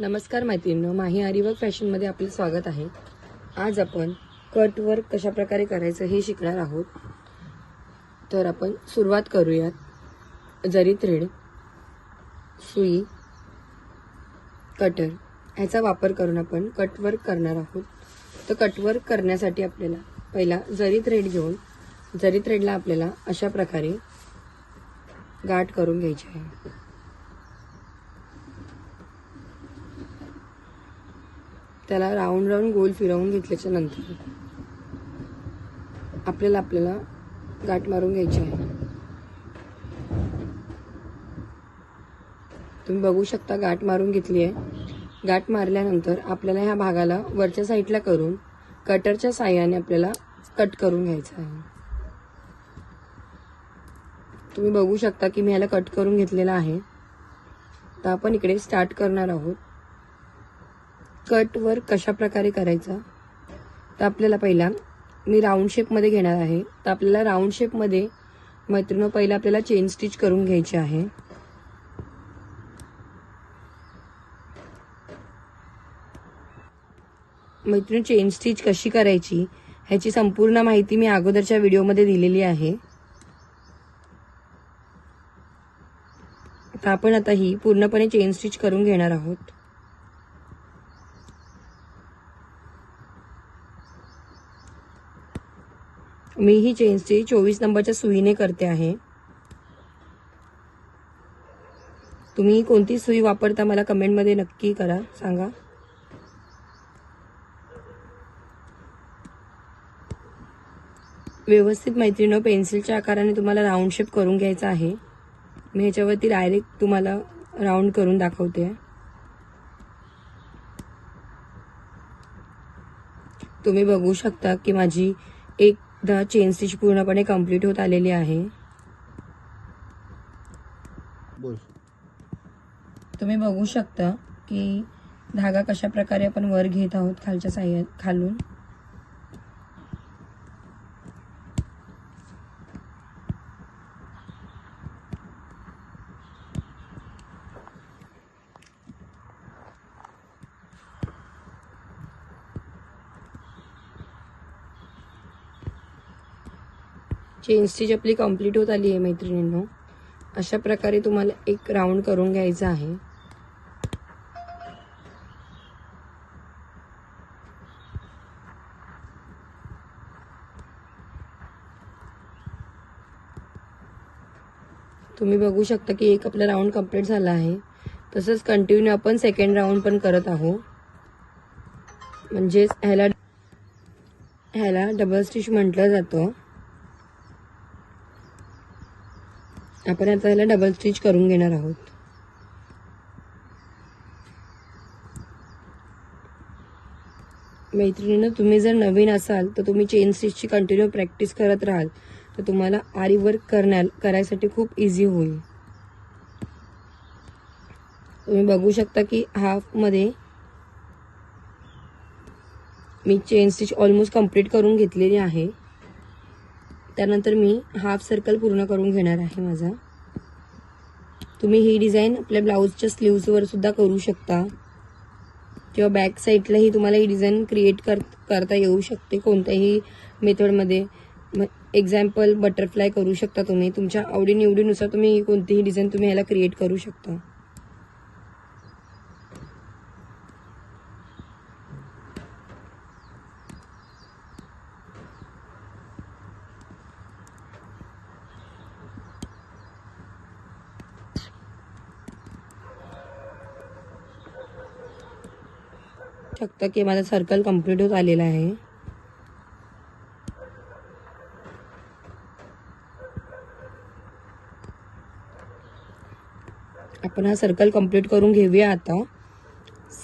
नमस्कार मैत्रिणींनो माही आरीवर्क फॅशनमध्ये आपलं स्वागत आहे. आज आपण कट वर्क कशा प्रकारे करायचं हे शिकणार आहोत. तर आपण सुरुवात करूयात. जरी थ्रेड सुई कटर ह्याचा वापर करून आपण कटवर्क करणार आहोत. तर कटवर्क करण्यासाठी आपल्याला पहिला जरी थ्रेड घेऊन जरी थ्रेडला आपल्याला अशा प्रकारे गाठ करून घ्यायची आहे. त्याला राऊंड राऊंड गोल फिरवून घेतल्याच्या नंतर आपल्याला आपल्याला गाठ मारून घ्यायची आहे. तुम्ही बघू शकता गाठ मारून घेतली आहे. गाठ मारल्यानंतर आपल्याला ह्या भागाला वरच्या साईडला करून कटरच्या साह्याने आपल्याला कट करून घ्यायचं आहे. तुम्ही बघू शकता की मी ह्याला कट करून घेतलेला आहे. तर आपण इकडे स्टार्ट करणार आहोत. कट वर्क कशा प्रकारे करायचा? तर आपल्याला पहिला मी राऊंड शेपमध्ये घेणार आहे. तर आपल्याला राऊंड शेपमध्ये मैत्रिणी पहिला आपल्याला चेन स्टिच करून घ्यायची आहे. मैत्रिणी चेन स्टिच कशी करायची ह्याची संपूर्ण माहिती मी अगोदरच्या व्हिडिओमध्ये दिलेली आहे. तर आपण आता ही पूर्णपणे चेन स्टिच करून घेणार आहोत. मी ही चेन स्टिच चोवीस नंबरच्या सुईने करते आहे. तुम्ही कोणती सुई वापरता मला कमेंटमध्ये नक्की करा सांगा. व्यवस्थित मैत्रिणं पेन्सिलच्या आकाराने तुम्हाला राऊंड शेप करून घ्यायचा आहे. मी ह्याच्यावरती डायरेक्ट तुम्हाला राऊंड करून दाखवते. तुम्ही बघू शकता की माझी एक एकदा चेन स्टिच पूर्णपणे कंप्लीट होत आलेली आहे. तुम्ही बघू शकता की धागा कशा प्रकारे आपण वर घेत आहोत खालच्या साह्या खालून. चेन स्टिच आपली कंप्लीट होत आली आहे मैत्रिणींनो अशा प्रकारे तुम्हाला एक राऊंड करून घ्यायचा आहे. तुम्ही बघू शकता की एक आपला राऊंड कंप्लीट झाला आहे. तसंच कंटिन्यू आपण सेकंड राऊंड पण करत आहोत. म्हणजेच ह्याला ह्याला डबल स्टिच म्हटलं जातं. आपण आता ह्याला डबल स्टिच करून घेणार आहोत. मैत्रिणीनं तुम्ही जर नवीन असाल तर तुम्ही चेन स्टिचची कंटिन्यू प्रॅक्टिस करत राहाल. तर तुम्हाला आरी वर्क करण्या करायसाठी खूप इझी होईल. तुम्ही बघू शकता की हाफमध्ये मी चेन स्टिच ऑलमोस्ट कंप्लीट करून घेतलेली आहे. त्यानंतर मी हाफ सर्कल पूर्ण करून घेणार आहे माझा. तुम्ही ही डिझाईन आपल्या ब्लाऊजच्या स्लीव्सवर सुद्धा करू शकता. किंवा बॅक साईडलाही तुम्हाला ही डिझाईन क्रिएट कर करता येऊ शकते कोणत्याही मेथडमध्ये एक्झाम्पल बटरफ्लाय करू शकता तुम्ही. तुमच्या आवडीनिवडीनुसार तुम्ही कोणतीही डिझाईन तुम्ही ह्याला क्रिएट करू शकता. शकता की माझा सर्कल कंप्लीट होत आलेला आहे? आपण हा सर्कल कंप्लीट करून घेऊया आता.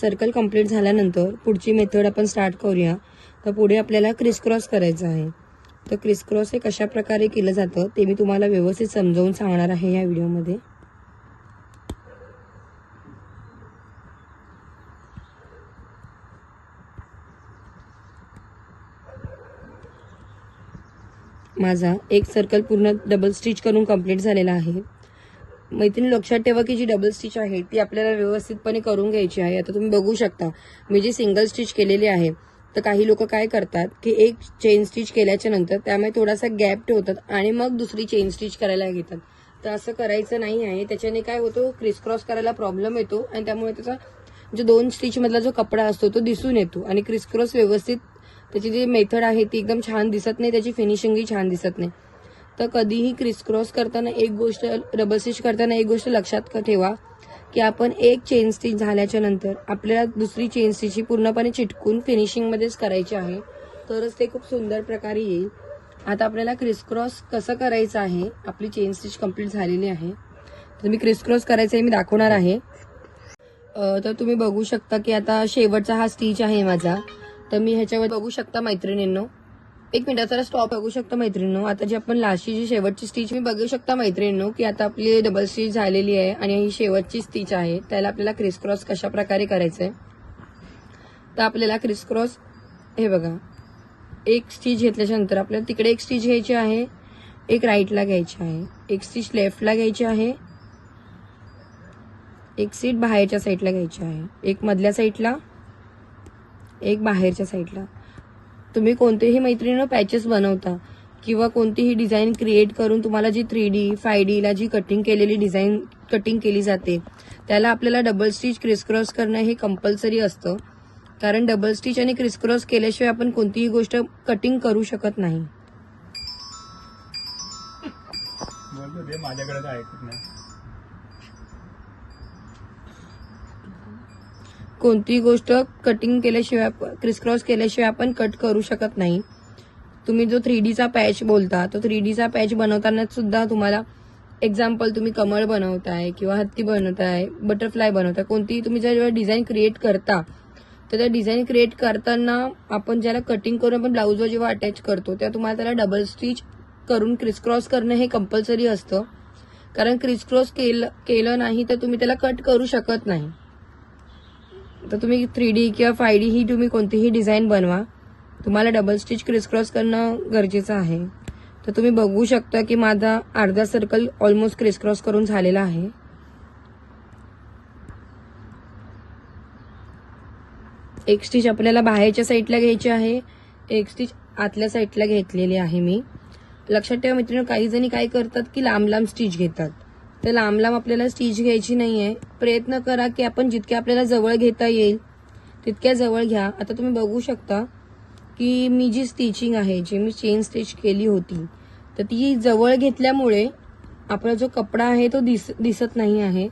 सर्कल कंप्लीट झाल्यानंतर पुढची मेथड आपण स्टार्ट करूया. तर पुढे आपल्याला क्रिस क्रॉस करायचं आहे. तर क्रिस क्रॉस हे कशा प्रकारे केलं जातं ते मी तुम्हाला व्यवस्थित समजावून सांगणार आहे या व्हिडिओमध्ये माझा एक सर्कल पूर्ण डबल स्टिच करून कंप्लीट झालेला आहे. मैत्रिणी लक्षात ठेवा की जी डबल स्टिच आहे ती आपल्याला व्यवस्थितपणे करून घ्यायची आहे. आता तुम्ही बघू शकता मी जी सिंगल स्टिच केलेली आहे तर काही लोक काय करतात की एक चेन स्टिच केल्याच्यानंतर त्यामुळे थोडासा गॅप ठेवतात आणि मग दुसरी चेन स्टिच करायला घेतात. तर असं करायचं नाही आहे. त्याच्याने काय होतो क्रिस क्रॉस करायला प्रॉब्लेम येतो आणि त्यामुळे त्याचा जो दोन स्टिचमधला जो कपडा असतो तो दिसून येतो आणि क्रिस क्रॉस व्यवस्थित त्याची जी मेथड आहे ती एकदम छान दिसत नाही त्याची फिनिशिंगही छान दिसत नाही. तर कधीही क्रिस क्रॉस करताना एक गोष्ट डबल स्टिच करताना एक गोष्ट लक्षात ठेवा की आपण एक चेन स्टिच झाल्याच्यानंतर आपल्याला दुसरी चेन स्टिच ही पूर्णपणे चिटकून फिनिशिंगमध्येच करायची आहे. तरच ते खूप सुंदर प्रकारे येईल. आता आपल्याला क्रिस क्रॉस कसं करायचं आहे आपली चेन स्टिच कंप्लीट झालेली आहे. तर मी क्रिस क्रॉस करायचं आहे मी दाखवणार आहे. तर तुम्ही बघू शकता की आता शेवटचा हा स्टिच आहे माझा. तर मी ह्याच्यावर बघू शकता मैत्रिणींनो. एक मिनिट जरा स्टॉप बघू शकता मैत्रिणींनो. आता जी आपण लास्टची जी शेवटची स्टिच मी बघू शकता मैत्रिणींनो की आता आपली डबल स्टिच झालेली आहे आणि ही शेवटची स्टिच आहे. त्याला आपल्याला क्रिस क्रॉस कशा प्रकारे करायचं आहे तर आपल्याला क्रिस क्रॉस हे बघा. एक स्टिच घेतल्याच्या नंतर आपल्याला तिकडे एक स्टिच घ्यायची आहे एक राईटला घ्यायची आहे एक स्टिच लेफ्टला घ्यायची आहे एक सीट बाहेरच्या साईडला घ्यायची आहे एक मधल्या साईडला एक बाहेरच्या साईडला. तुम्ही कोणतेही मैत्रिणीनं पॅचेस बनवता किंवा कोणतीही डिझाईन क्रिएट करून तुम्हाला जी थ्री डी फाय डीला जी कटिंग केलेली डिझाईन कटिंग केली जाते त्याला आपल्याला डबल स्टिच क्रिसक्रॉस करणं हे कंपल्सरी असतं. कारण डबल स्टिच आणि क्रिसक्रॉस केल्याशिवाय आपण कोणतीही गोष्ट कटिंग करू शकत नाही. माझ्याकडे तर ऐकत नाही कोणतीही गोष्ट कटिंग केल्याशिवाय क्रिसक्रॉस केल्याशिवाय आपण कट करू शकत नाही. तुम्ही जो थ्री डीचा पॅच बोलता तो थ्री डीचा पॅच बनवताना सुद्धा तुम्हाला एक्झाम्पल तुम्ही कमळ बनवताय किंवा हत्ती बनवताय बटरफ्लाय बनवताय कोणतीही तुम्ही जर डिझाईन क्रिएट करता तर त्या डिझाईन क्रिएट करताना आपण ज्याला कटिंग करून आपण ब्लाऊजवर जेव्हा अटॅच करतो तेव्हा तुम्हाला त्याला डबल स्टिच करून क्रिसक्रॉस करणं हे कंपल्सरी असतं. कारण क्रिसक्रॉस केलं केलं नाही तर तुम्ही त्याला कट करू शकत नाही. तर तुम्ही थ्री डी किंवा फाय डी ही तुम्ही कोणतीही डिझाईन बनवा. तुम्हाला डबल स्टिच क्रिसक्रॉस करणं गरजेचं आहे. तर तुम्ही बघू शकता की माझा अर्धा सर्कल ऑलमोस्ट क्रिसक्रॉस करून झालेला आहे. एक स्टिच आपल्याला बाहेरच्या साईडला घ्यायची आहे. एक स्टिच आतल्या साईडला घेतलेली आहे मी. लक्षात ठेवा मित्रांनो काही जणी काय करतात की लांब लांब स्टिच घेतात. तर लांब लांब आपल्याला स्टिच घ्यायची नाहीये. प्रयत्न करा की आपण जितक्या आपल्याला जवळ घेता येईल तितक्या जवळ घ्या. आता तुम्ही बघू शकता की मी जी स्टिचिंग आहे जी मी चेन स्टिच केली होती तर ती जवळ घेतल्यामुळे आपला जो कपडा आहे तो दिस दिसत नाही आहे.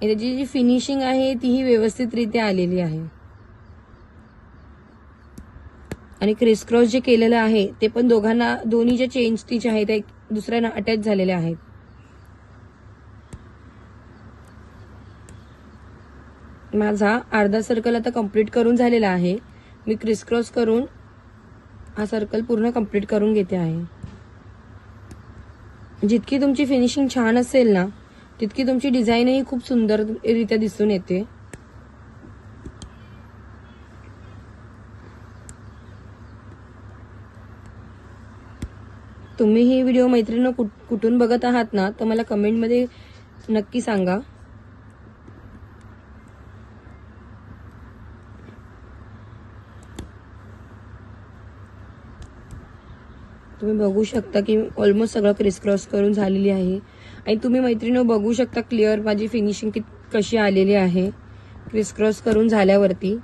आणि त्याची जी फिनिशिंग आहे तीही व्यवस्थितरित्या आलेली आहे. आणि क्रिसक्रॉस जे केलेलं आहे ते पण दोघांना दोन्ही जे चेन स्टिच आहे ते दुसऱ्यांना अटॅच झालेले आहेत. माझा अर्धा सर्कल आता कंप्लीट करून झालेला आहे. मी क्रिसक्रॉस करून हा सर्कल पूर्ण कंप्लीट करून घेते आहे. जितकी तुमची फिनिशिंग छान असेल ना तितकी तुमची डिझाईनही खूप सुंदररित्या दिसून येते. तुम्ही ही व्हिडिओ मैत्रिणी कुठून बघत आहात ना तर मला कमेंटमध्ये नक्की सांगा. तुम्ही बघू शकता की ऑलमोस्ट सगळं क्रिसक्रॉस करून झालेली आहे. आणि तुम्ही मैत्रिणी बघू शकता क्लिअर माझी फिनिशिंग कित कशी आलेली आहे. क्रिसक्रॉस करून झाल्यावरती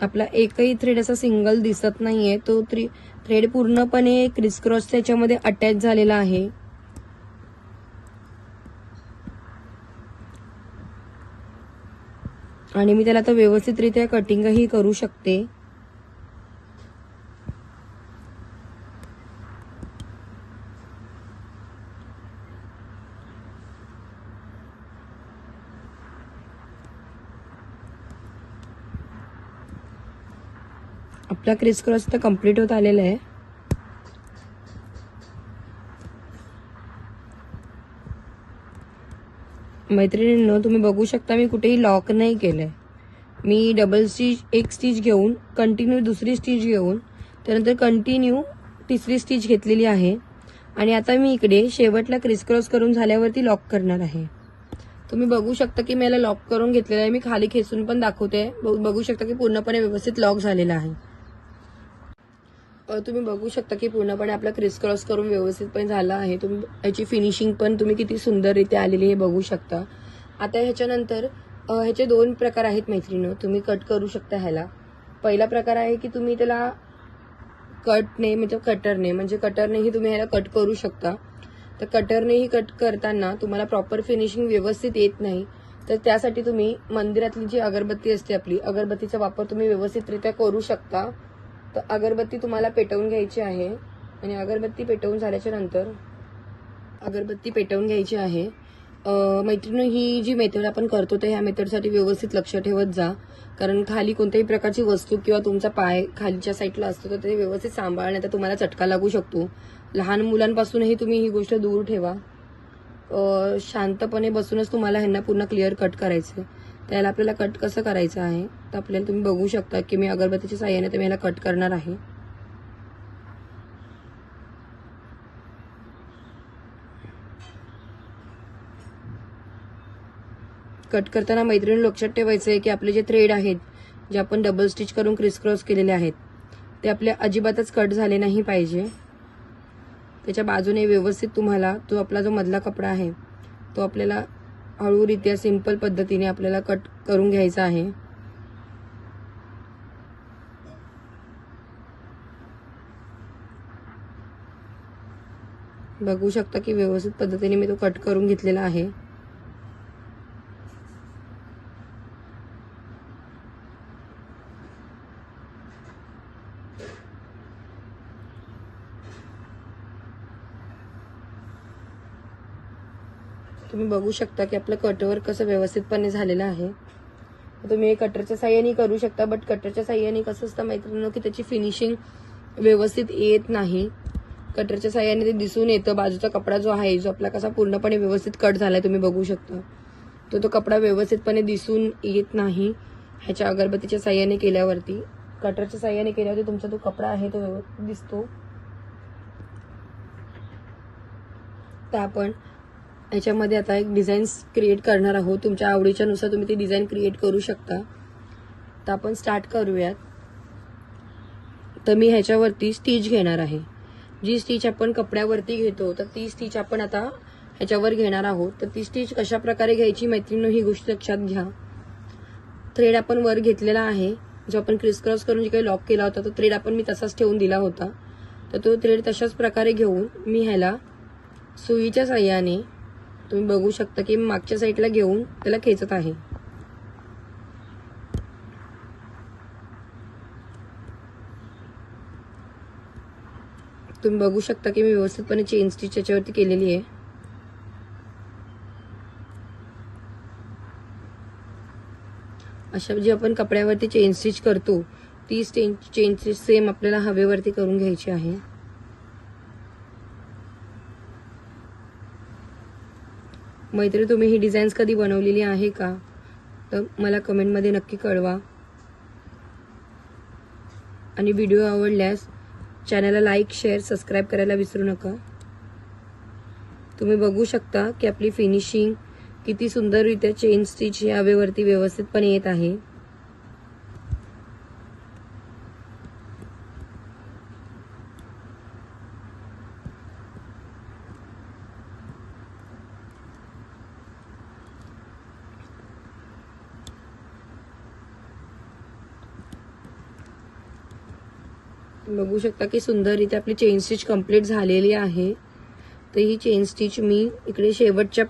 आपला एकही थ्रेड असा सिंगल दिसत नाही आहे तो थ्री थ्रेड पूर्णपणे क्रिसक्रॉस त्याच्यामध्ये अटॅच झालेला आहे. आणि मी त्याला आता व्यवस्थितरित्या कटिंगही करू शकते. आपला क्रिस क्रॉस तर कंप्लीट होत आलेला आहे. मैत्रिणींनो तुम्ही बघू शकता मी कुठेही लॉक नाही केलंय. मी डबल स्टिच एक स्टिच घेऊन कंटिन्यू दुसरी स्टिच घेऊन त्यानंतर कंटिन्यू तिसरी स्टिच घेतलेली आहे. आणि आता मी इकडे शेवटला क्रिस क्रॉस करून झाल्यावरती लॉक करणार आहे. तुम्ही बघू शकता की मी याला लॉक करून घेतलेलं आहे. मी खाली खेचून पण दाखवते. बघू शकता की पूर्णपणे व्यवस्थित लॉक झालेला आहे. तुम्ही बघू शकता की पूर्णपणे आपला क्रिस क्रॉस करून व्यवस्थितपणे झाला आहे. तुम्ही ह्याची फिनिशिंग पण तुम्ही किती सुंदररित्या आलेली हे बघू शकता. आता ह्याच्यानंतर ह्याचे दोन प्रकार आहेत मैत्रिणं तुम्ही कट करू शकता ह्याला. पहिला प्रकार आहे की तुम्ही त्याला कटने म्हणजे कटरने म्हणजे कटरनेही तुम्ही ह्याला कट करू शकता. तर कटरनेही कट करताना तुम्हाला प्रॉपर फिनिशिंग व्यवस्थित येत नाही. तर त्यासाठी तुम्ही मंदिरातली जी अगरबत्ती असते आपली अगरबत्तीचा वापर तुम्ही व्यवस्थितरित्या करू शकता. तर अगरबत्ती तुम्हाला पेटवून घ्यायची आहे. आणि अगरबत्ती पेटवून झाल्याच्यानंतर अगरबत्ती पेटवून घ्यायची आहे. मैत्रिणी ही जी मेथड आपण करतो तर ह्या मेथडसाठी व्यवस्थित लक्ष ठेवत जा. कारण खाली कोणत्याही प्रकारची वस्तू किंवा तुमचा पाय खालीच्या साईडला असतो तर ते व्यवस्थित सांभाळण्यात तुम्हाला चटका लागू शकतो. लहान मुलांपासूनही तुम्ही ही गोष्ट दूर ठेवा. शांतपणे बसूनच तुम्हाला ह्यांना पूर्ण क्लिअर कट करायचं त्याला आपल्याला कट कसं करायचं आहे तर आपल्याला तुम्ही बघू शकता की मी अगरबत्तीच्या साह्याने तुम्ही याला कट करणार आहे. कट करताना मैत्रिणी लक्षात ठेवायचं आहे की आपले जे थ्रेड आहेत जे आपण डबल स्टिच करून क्रिस क्रॉस केलेले आहेत ते आपल्या अजिबातच कट झाले नाही पाहिजे. त्याच्या बाजूने व्यवस्थित तुम्हाला तो आपला जो मधला कपडा आहे तो आपल्याला हळूरित्या सिंपल पद्धतीने आपल्याला कट करून घ्यायचा आहे. बघू शकता की व्यवस्थित पद्धतीने मी तो कट करून घेतलेला आहे. बघू शकता की आपलं कटवर कसं व्यवस्थितपणे झालेलं आहे. तुम्ही हे कटरच्या साह्याने करू शकता बट कटरच्या साह्याने कसं असतं मैत्रिणीनं की त्याची फिनिशिंग व्यवस्थित येत नाही. कटरच्या साह्याने ते दिसून येतं. बाजूचा कपडा जो आहे जो आपला कसा पूर्णपणे व्यवस्थित कट झालाय तुम्ही बघू शकता. तो तो कपडा व्यवस्थितपणे दिसून येत नाही ह्याच्या अगरबत्तीच्या साह्याने केल्यावरती. कटरच्या साह्याने केल्यावरती तुमचा तो कपडा आहे तो व्यवस्थित दिसतो. तर आपण ह्याच्यामध्ये आता एक डिझाईन्स क्रिएट करणार आहोत. तुमच्या आवडीच्यानुसार तुम्ही ती डिझाईन क्रिएट करू शकता. तर आपण स्टार्ट करूयात. तर मी ह्याच्यावरती स्टिच घेणार आहे. जी स्टिच आपण कपड्यावरती घेतो तर ती स्टिच आपण आता ह्याच्यावर घेणार आहोत. तर ती स्टिच कशा प्रकारे घ्यायची मैत्रिणी ही गोष्ट लक्षात घ्या. थ्रेड आपण वर घेतलेला आहे. जो आपण क्रिस क्रॉस करून जे काही लॉक केला होता तो थ्रेड आपण मी तसाच ठेवून दिला होता. तर तो थ्रेड तशाच प्रकारे घेऊन मी ह्याला सुईच्या साह्याने तुम्ही बघू शकता की मागच्या साईडला घेऊन त्याला खेचत आहे. तुम्ही बघू शकता की मी व्यवस्थितपणे चेन स्टिच याच्यावरती केलेली आहे. अशा जी आपण कपड्यावरती चेन स्टिच करतो ती स्टेन चेन स्टिच सेम आपल्याला हवेवरती करून घ्यायची आहे. मैत्री तुम्ही ही डिझाईन्स कधी बनवलेली आहे का? तर मला कमेंटमध्ये नक्की कळवा. आणि व्हिडिओ आवडल्यास चॅनलला लाईक शेअर सबस्क्राईब करायला विसरू नका. तुम्ही बघू शकता की आपली फिनिशिंग किती सुंदररित्या चेन स्टिच ह्या हवेवरती व्यवस्थितपणे येत आहे. बघू शकता की सुंदररित्या आपली चेन स्टिच कंप्लीट झालेली आहे. तर ही चेन स्टिच मी इकडे शेवटच्या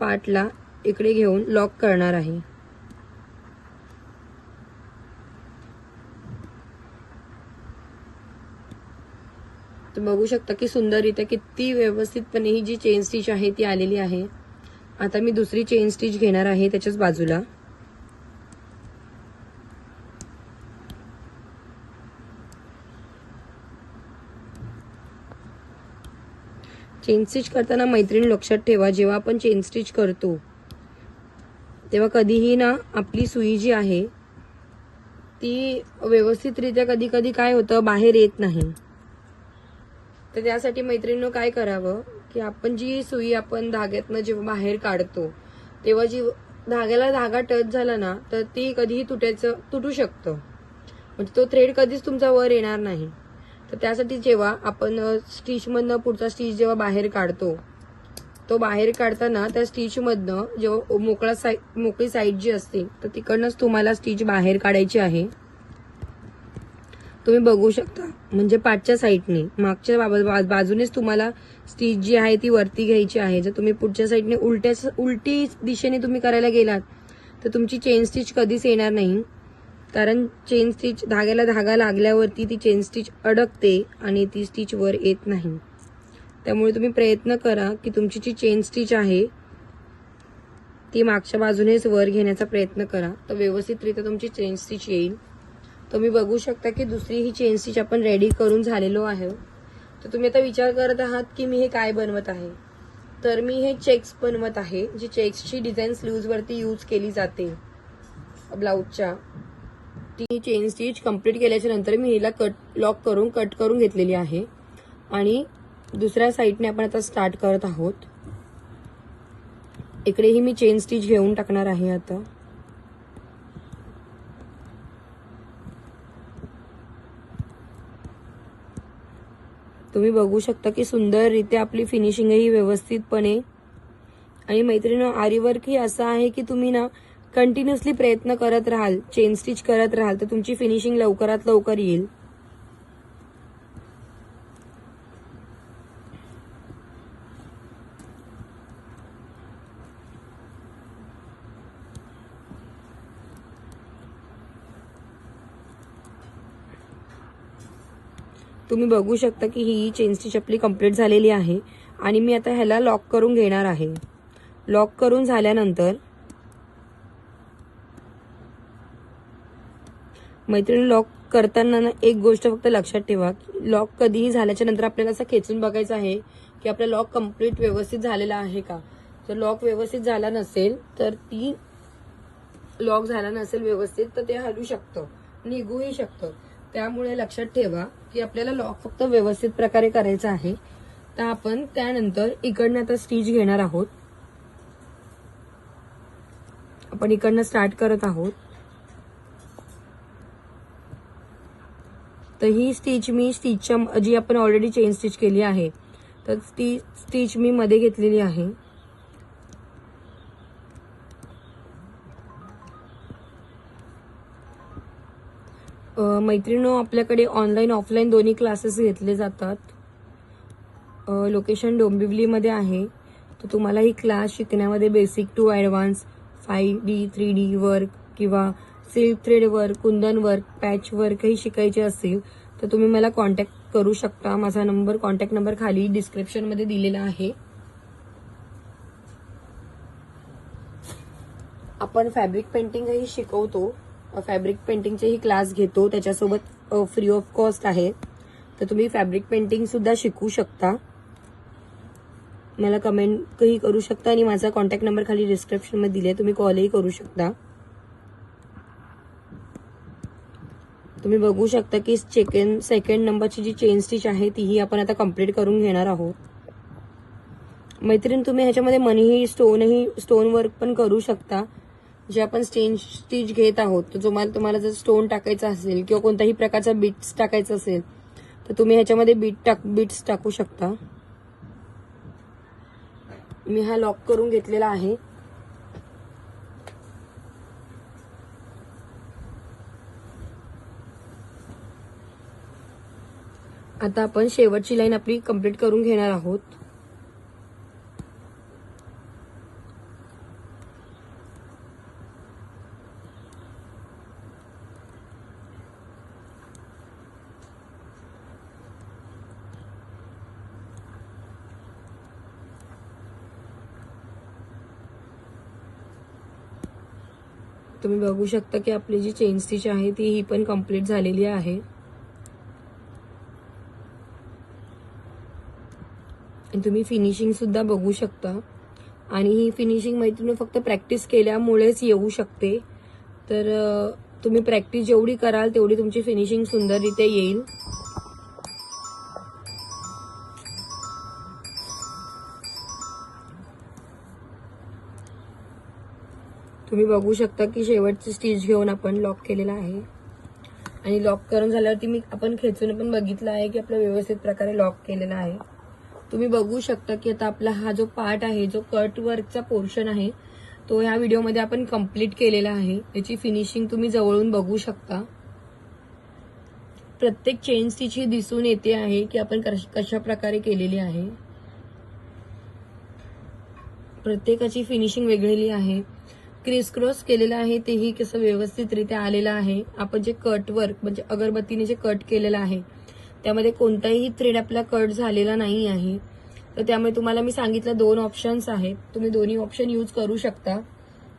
पार्टला इकडे घेऊन लॉक करणार आहे. तर बघू शकता की सुंदररित्या किती व्यवस्थितपणे ही जी चेन स्टिच आहे ती आलेली आहे. आता मी दुसरी चेन स्टिच घेणार आहे त्याच्याच बाजूला. चेन स्टिच करताना मैत्रीण लक्षात ठेवा जेव्हा आपण चेन स्टिच करतो तेव्हा कधीही ना आपली सुई जी आहे ती व्यवस्थितरित्या कधी कधी काय होतं बाहेर येत नाही. तर त्यासाठी मैत्रिणीनं काय करावं की आपण जी सुई आपण धाग्यातनं जेव्हा बाहेर काढतो तेव्हा जी धाग्याला धागा टच झाला ना तर ती कधीही तुटायचं तुटू शकतं. म्हणजे तो थ्रेड कधीच तुमचा वर येणार नाही. तर त्यासाठी जेव्हा आपण स्टिचमधनं पुढचा स्टिच जेव्हा बाहेर काढतो तो बाहेर काढताना त्या स्टिचमधनं जेव्हा मोकळा साईड मोकळी साईड जी असते तर तिकडनंच तुम्हाला स्टिच बाहेर काढायची आहे. तुम्ही बघू शकता. म्हणजे पाठच्या साईडने मागच्या बाबा- बा- बाजूनेच तुम्हाला स्टिच जी आहे ती वरती घ्यायची आहे. जर तुम्ही पुढच्या साईडने उलट्या उलटी दिशेने तुम्ही करायला गेलात तर तुमची चेन स्टिच कधीच येणार नाही. कारण चेन स्टिच धाग्याला धागा लागल्यावरती ती चेन स्टिच अडकते आणि ती स्टिच वर येत नाही. त्यामुळे तुम्ही प्रयत्न करा की तुमची जी चेन स्टिच आहे ती मागच्या बाजूनेच वर घेण्याचा प्रयत्न करा. तर व्यवस्थितरित्या तुमची चेन स्टिच येईल. तुम्ही बघू शकता की दुसरी ही चेन स्टिच आपण रेडी करून झालेलो आहे. तर तुम्ही आता विचार करत आहात की मी हे काय बनवत आहे. तर मी हे चेक्स बनवत आहे जी चेक्सची डिझाईन स्लीव्जवरती यूज केली जाते. ब्लाऊजच्या. ती चेन स्टिच कंप्लीट केल्याच्यानंतर मी हिला कट लॉक करून कट करून घेतलेली आहे. आणि दुसऱ्या साईडने आपण आता स्टार्ट करत आहोत. इकडेही मी चेन स्टिच घेऊन टाकणार आहे आता. तुम्ही बघू शकता की सुंदररित्या आपली फिनिशिंगही व्यवस्थितपणे. आणि मैत्रिणी आरीवर्क ही असं आहे की तुम्ही ना कंटिन्युअसली प्रयत्न करत राहाल चेन स्टिच करत राहाल तर तुमची फिनिशिंग लवकरात लवकर येईल. तुम्ही बघू शकता की ही चेन स्टिच आपली कंप्लीट झालेली आहे आणि मी आता ह्याला लॉक करून घेणार आहे. लॉक करून झाल्यानंतर मैत्रिणी लॉक करताना ना एक गोष्ट फक्त लक्षात ठेवा लॉक कधीही झाल्याच्यानंतर आपल्याला असं खेचून बघायचं आहे की आपला लॉक कंप्लीट व्यवस्थित झालेला आहे का? जर लॉक व्यवस्थित झाला नसेल तर ती लॉक झाला नसेल व्यवस्थित तर ते हलू शकतं निघूही शकतं. त्यामुळे लक्षात ठेवा की आपल्याला लॉक फक्त व्यवस्थित प्रकारे करायचं आहे. तर आपण त्यानंतर इकडनं आता स्टिच घेणार आहोत. आपण इकडनं स्टार्ट करत आहोत. तर ही स्टिच मी स्टिचच्या जी आपण ऑलरेडी चेन स्टिच केली आहे तर ती स्टिच मी मध्ये घेतलेली आहे. मैत्रिणो आपल्याकडे ऑनलाईन ऑफलाईन दोन्ही क्लासेस घेतले जातात. लोकेशन डोंबिवलीमध्ये आहे. तर तुम्हाला ही क्लास शिकण्यामध्ये basic to advance five D three D work किंवा silk thread work kundan work patch वर्कही शिकायचे असेल तर तुम्ही मला कॉन्टॅक्ट करू शकता. माझा नंबर कॉन्टॅक्ट नंबर खाली डिस्क्रिप्शनमध्ये दिलेला आहे. आपण फॅब्रिक पेंटिंगही शिकवतो. फॅब्रिक पेंटिंगचेही क्लास घेतो. त्याच्यासोबत फ्री ऑफ कॉस्ट आहे. तर तुम्ही फॅब्रिक पेंटिंग सुद्धा शिकू शकता. मला कमेंटही करू शकता आणि माझा कॉन्टॅक्ट नंबर खाली डिस्क्रिप्शनमध्ये दिले तुम्ही कॉलही करू शकता. तुम्ही बघू शकता की सेकंड सेकंड नंबरची जी चेन स्टिच आहे तीही आपण आता कंप्लीट करून घेणार आहोत. मैत्रीण तुम्ही ह्याच्यामध्ये मनीही स्टोनही स्टोन वर्क पण करू शकता. जे आपण स्टेन स्टिच घेत आहोत तर तुम्हाला तुम्हाला जर स्टोन टाकायचा असेल किंवा कोणत्याही प्रकारचा बीट्स टाकायचा असेल तर तुम्ही ह्याच्यामध्ये बीट टाक बीट्स टाकू शकता. मी हा लॉक करून घेतलेला आहे. आता आपण शेवटची लाईन आपली कंप्लीट करून घेणार आहोत. तुम्ही बघू शकता की आपली जी चेन स्टिच आहे ती ही पण कंप्लीट झालेली आहे. तुम्ही फिनिशिंग सुद्धा बघू शकता. आणि ही फिनिशिंग मैत्रिणी फक्त प्रॅक्टिस केल्यामुळेच येऊ शकते. तर तुम्ही प्रॅक्टिस जेवढी कराल तेवढी तुमची फिनिशिंग सुंदररित्या येईल. तुम्ही बघू शकता की शेवटची स्टिच घेऊन आपण लॉक केलेला आहे. आणि लॉक करून झाल्यावरती मी आपण खेचून पण बघितलं आहे की आपलं व्यवस्थित प्रकारे लॉक केलेला आहे. तुम्ही बघू शकता की आता आपला हा जो पार्ट आहे जो कट वर्कचा पोर्शन आहे तो ह्या व्हिडिओमध्ये आपण कंप्लीट केलेला आहे. त्याची फिनिशिंग तुम्ही जवळून बघू शकता. प्रत्येक चेन स्टिच दिसून येते आहे की आपण कश- कशा प्रकारे केलेली आहे. प्रत्येकाची फिनिशिंग वेगळेली आहे. क्रिस क्रॉस केलेलं आहे तेही कसं व्यवस्थितरित्या आलेलं आहे. आपण जे कट वर्क म्हणजे अगरबत्तीने जे कट केलेलं आहे त्यामध्ये कोणताही थ्रेड आपला कट झालेला नाही आहे. तर त्यामुळे तुम्हाला मी सांगितलं दोन ऑप्शन्स आहेत. तुम्ही दोन्ही ऑप्शन यूज करू शकता.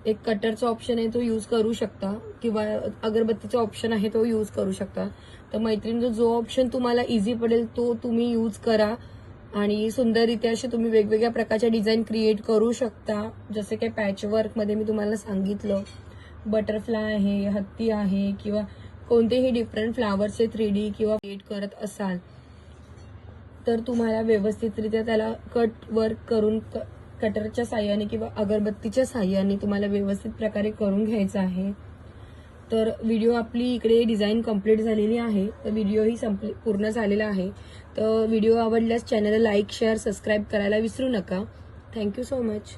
एक कटरचा ऑप्शन आहे तो यूज करू शकता. किंवा अगरबत्तीचा ऑप्शन आहे तो यूज करू शकता. तर मैत्रिणीचं जो ऑप्शन तुम्हाला इझी पडेल तो तुम्ही यूज करा. आणि सुंदररित्या असे तुम्ही वेगवेगळ्या प्रकारच्या डिझाईन क्रिएट करू शकता. जसे काही पॅचवर्कमध्ये मी तुम्हाला सांगितलं. बटरफ्लाय आहे हत्ती आहे किंवा कोणतेही डिफरंट फ्लावरचे थ्री डी किंवा क्रिएट करत असाल तर तुम्हाला व्यवस्थितरित्या त्याला कट वर्क करून क- कटरच्या साह्याने किंवा अगरबत्तीच्या साह्याने तुम्हाला व्यवस्थित प्रकारे करून घ्यायचं आहे. तर व्हिडिओ आपली इकडे डिझाईन कंप्लीट झालेली आहे. तर व्हिडिओही संपले पूर्ण झालेला आहे. तर व्हिडिओ आवडल्यास चॅनलला लाईक शेअर सबस्क्राईब करायला विसरू नका. Thank you so much